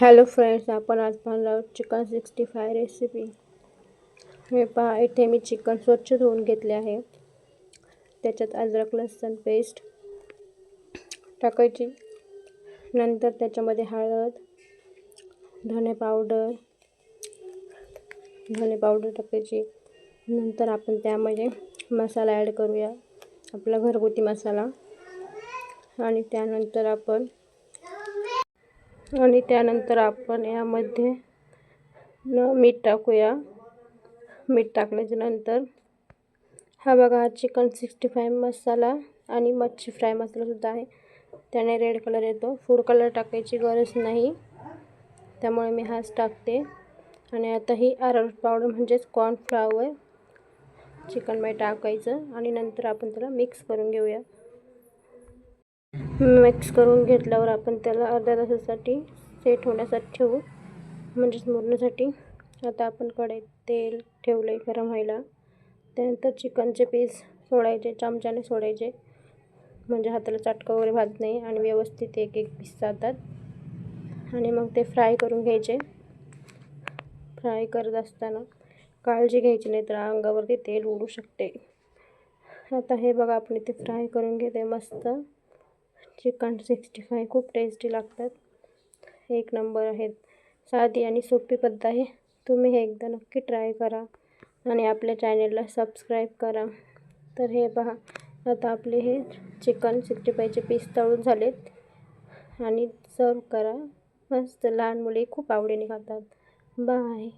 Hello friends आपण आज पाहणार आहोत चिकन सिक्स्टी फाय रेसिपी हे पहा इथे मी चिकन स्वच्छ धुवून घेतले आहे. त्याच्यात अद्रक लसूण पेस्ट टाकायची. नंतर त्याच्यामध्ये हळद धने पावडर धने पावडर टाकायची. नंतर आपण त्यामध्ये मसाला ॲड करूया आपला घरगुती मसाला. आणि त्यानंतर आपण आणि त्यानंतर आपण यामध्ये न मीठ टाकूया. मीठ टाकल्याच्या नंतर हा बघा हा चिकन सिक्स्टी फाय मसाला आणि मच्छी फ्राय मसालासुद्धा आहे. त्याने रेड कलर येतो. फूड कलर टाकायची गरज नाही. त्यामुळे मी हाच टाकते. आणि आता ही अरळ पावडर म्हणजेच कॉर्नफ्लावर चिकनमध्ये टाकायचं आणि नंतर आपण त्याला मिक्स करून घेऊया. मिक्स करून घेतल्यावर आपण त्याला अर्ध्या तासासाठी सेट होण्यासाठी ठेवू. म्हणजेच मुरण्यासाठी आता आपण कढईत तेल ठेवलं आहे गरम व्हायला. त्यानंतर चिकनचे पीस सोडायचे चमच्याने सोडायचे. म्हणजे हाताला चाटका वगैरे भात नाही आणि व्यवस्थित एक एक पीस जातात. आणि मग ते फ्राय करून घ्यायचे. फ्राय करत असताना काळजी घ्यायची नाही तर अंगावरती तेल उडू शकते. आता हे बघा आपण इथे फ्राय करून घेते मस्त. चिकन सिक्स्टी फाय खूप टेस्टी लागतात. एक नंबर आहेत. साधी आणि सोपी पद्धत आहे. तुम्ही हे एकदा नक्की ट्राय करा आणि आपल्या चॅनेलला सबस्क्राईब करा. तर हे पहा आता आपले हे चिकन सिक्स्टी फायचे पीस तळून झालेत. आणि सर्व करा. मस्त लहान मुले खूप आवडीने खातात. बाय